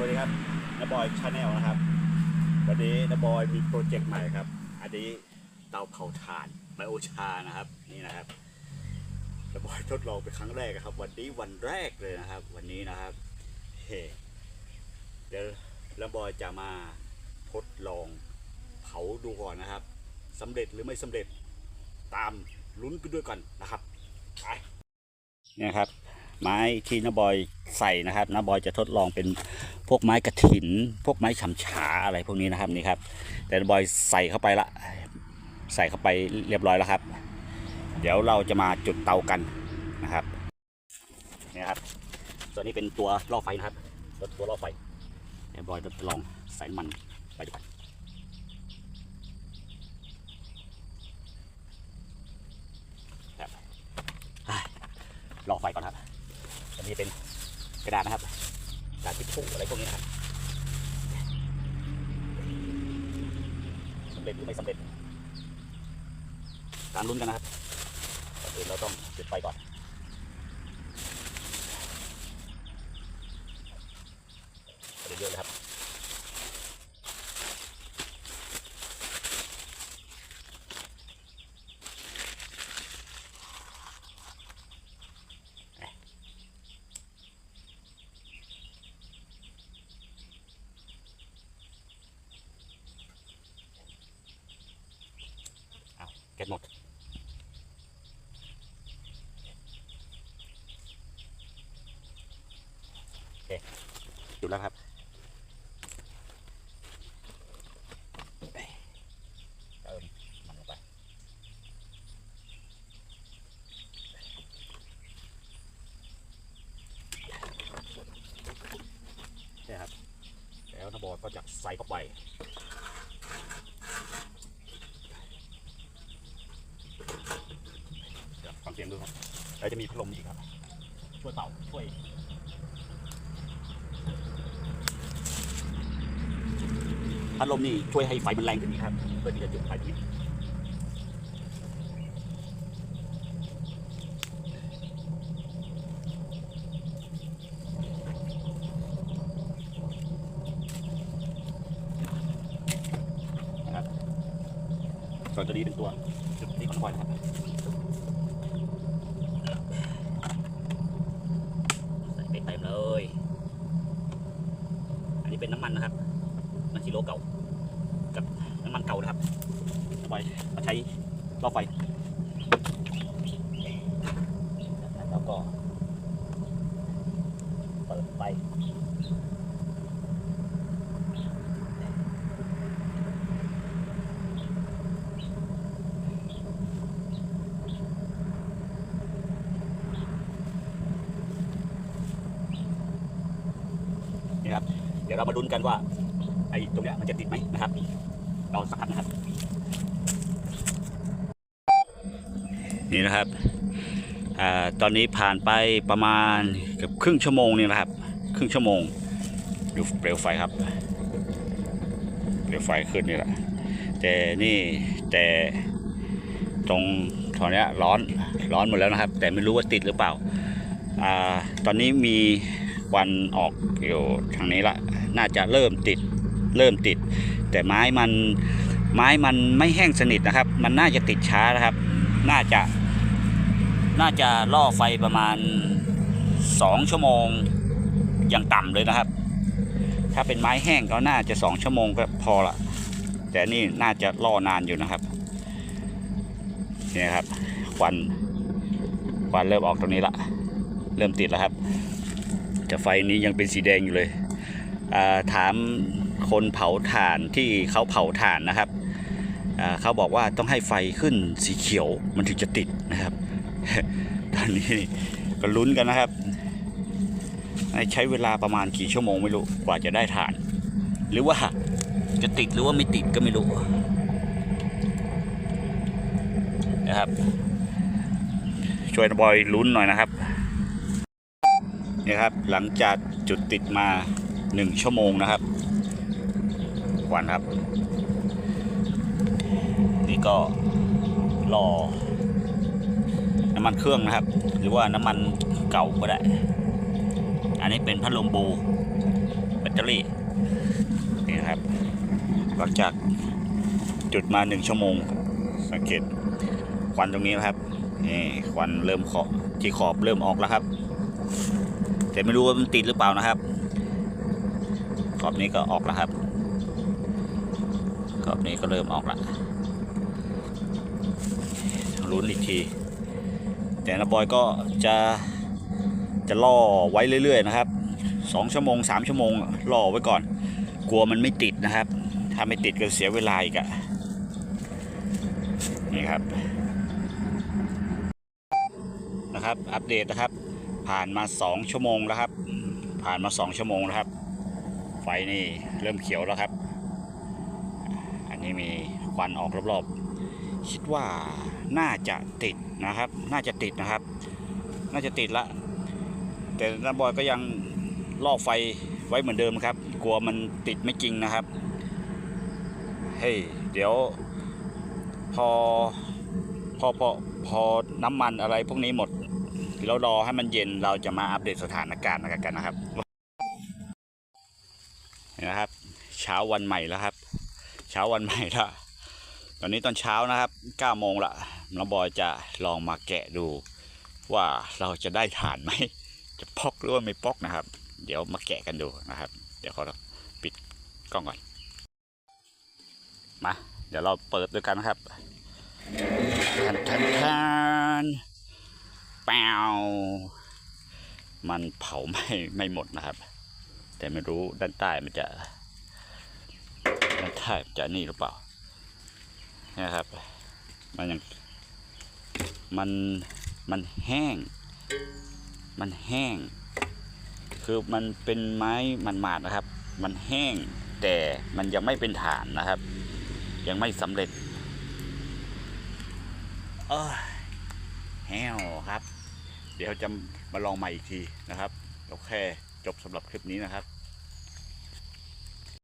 วัสดีครับนบอยชาแนลนะครับ วันนี้นบอยมีโปรเจกต์ใหม่ครับ อันนี้เตาเผาถ่านไบโอชานะครับ นี่นะครับนบอยทดลองเป็นครั้งแรกครับ วันนี้วันแรกเลยนะครับ วันนี้นะครับเฮ้เดี๋ยวนบอยจะมาทดลองเผาดูก่อนนะครับสำเร็จหรือไม่สำเร็จตามลุ้นกันด้วยกันนะครับไปเนี่ยครับไม้ที่นบอยใส่นะครับนบอยจะทดลองเป็น พวกไม้กระถิน พวกไม้ฉำฉาอะไรพวกนี้นะครับนี่ครับ แต่บอยใส่เข้าไปละ ใส่เข้าไปเรียบร้อยแล้วครับ เดี๋ยวเราจะมาจุดเตากันนะครับนี่ครับ ตัวนี้เป็นตัวล่อไฟนะครับตัวตัวล่อไฟเดี๋ยวบอยจะลองใส่มันไปดูกันครับอ่ล่อไฟก่อนครับอันนี้เป็นกระดาษนะครับ คู่อะไรพวกนี้ครับสำเร็จหรือไม่สำเร็จตามลุ้นกันนะครับก่อนอื่นเราต้องจุดไฟก่อนเยอะๆเลยครับ เก็บ หมด โอเคจุดแล้วครับเติมมันลงไปนี่ครับ แล้วน้าบอยก็จะใส่เข้าไป เดี๋ยวฟังเสียงดูครับแล้วจะมีพัดลมอีกครับ ช่วยเป่าช่วยพัดลมนี่ช่วยให้ไฟมันแรงขึ้นอีกครับเพื่อที่จะจุดไฟตรงนี้นะครับส่วนตัวนี้เป็นตัวจุดนี้ของคอยนะครับ ใส่ไปเต็มเลย อั นี้เป็นน้ำมันนะครับน้ำมันซีโลเก่า กับน้ำมันเก่านะครับเอาไปมาใช้รอไฟแล้วก็เปิดไฟนี่ครับ เดี๋ยวเรามาลุ้นกันว่าไอ้ตรงเนี้ยมันจะติดไหมนะครับเราสักพักนะครับ นี่นะครับอตอนนี้ผ่านไปประมาณเกือบครึ่งชั่วโมงนี่นะครับ ครึ่งชั่วโมงดูเปลวไฟครับเปลวไฟขึ้นนี่แหละแต่นี่แต่ตรงตอนนี้ร้อนร้อนหมดแล้วนะครับ แต่ไม่รู้ว่าติดหรือเปล่าอตอนนี้มี วันออกอยู่ทางนี้ละ น่าจะเริ่มติดเริ่มติด แต่ไม้มันไม้มันไม่แห้งสนิทนะครับ มันน่าจะติดช้านะครับ น่าจะน่าจะล่อไฟประมาณสองชั่วโมงอย่างต่ำเลยนะครับ ถ้าเป็นไม้แห้งก็น่าจะสองชั่วโมงก็พอละ แต่นี่น่าจะล่อนานอยู่นะครับนี่ครับควันควันเริ่มออกตรงนี้ละ เริ่มติดแล้วครับ แต่ไฟนี้ยังเป็นสีแดงอยู่เลยถามคนเผาถ่านที่เขาเผาถ่านนะครับเขาบอกว่าต้องให้ไฟขึ้นสีเขียวมันถึงจะติดนะครับ ตอนนี้ก็ลุ้นกันนะครับให้ใช้เวลาประมาณกี่ชั่วโมงไม่รู้กว่าจะได้ถ่าน หรือว่าจะติดหรือว่าไม่ติดก็ไม่รู้นะครับ ช่วยบอยลุ้นหน่อยนะครับ นี่ครับ หลังจากจุดติดมาหนึ่งชั่วโมงนะครับควันครับ นี่ก็รอน้ำมันเครื่องนะครับ หรือว่าน้ำมันเก่าก็ได้ อันนี้เป็นพัดลมบูแบตเตอรี่นี่นะครับ หลังจากจุดมาหนึ่งชั่วโมง สังเกตควันตรงนี้นะครับนี่ควันเริ่มขอบที่ขอบเริ่มออกแล้วครับ แต่ไม่รู้ว่ามันติดหรือเปล่านะครับ ขอบนี้ก็ออกแล้วครับ ขอบนี้ก็เริ่มออกล้วลุ้นอีกที แต่นะบอยก็จะจะล่อไว้เรื่อยๆนะครับสองชั่วโมงสามชั่วโมงล่อไว้ก่อน กลัวมันไม่ติดนะครับ ถ้าไม่ติดก็เสียเวลาอีกอะนี่ครับนะครับ อัปเดตนะครับ ผ่านมา 2 ชั่วโมงแล้วครับ ผ่านมา 2 ชั่วโมงแล้วครับ ไฟนี่เริ่มเขียวแล้วครับ อันนี้มีควันออกรอบๆ คิดว่าน่าจะติดนะครับ น่าจะติดนะครับ น่าจะติดละ แต่นับอยก็ยังล่อไฟไว้เหมือนเดิมครับ กลัวมันติดไม่จริงนะครับ เฮ้ย เดี๋ยวพอพอพอพอน้ำมันอะไรพวกนี้หมด แล้วรอให้มันเย็นเราจะมาอัปเดตสถานการณ์กันนะครับนี่นะครับ เช้าวันใหม่แล้วครับ เช้าวันใหม่ละตอนนี้ตอนเช้านะครับ9โมงละน้องบอยจะลองมาแกะดู ว่าเราจะได้ฐานไหมจะพอกหรือว่าไม่พอกนะครับ เดี๋ยวมาแกะกันดูนะครับ เดี๋ยวขอปิดกล้องก่อนมาเดี๋ยวเราเปิดด้วยกันนะครับทันทันทัน แปวมันเผาไม่ไม่หมดนะครับ แต่ไม่รู้ด้านใต้มันจะด้านใต้มันจะนี่หรือเปล่านี่ยครับ มันยังมันมันแห้ง มันแห้ง คือมันเป็นไม้มันหมาดนะครับ มันแห้งแต่มันยังไม่เป็นฐานนะครับ ยังไม่สำเร็จเอ้ยแห้วครับ เดี๋ยวจะมาลองใหม่อีกทีนะครับ โอเค จบสำหรับคลิปนี้นะครับ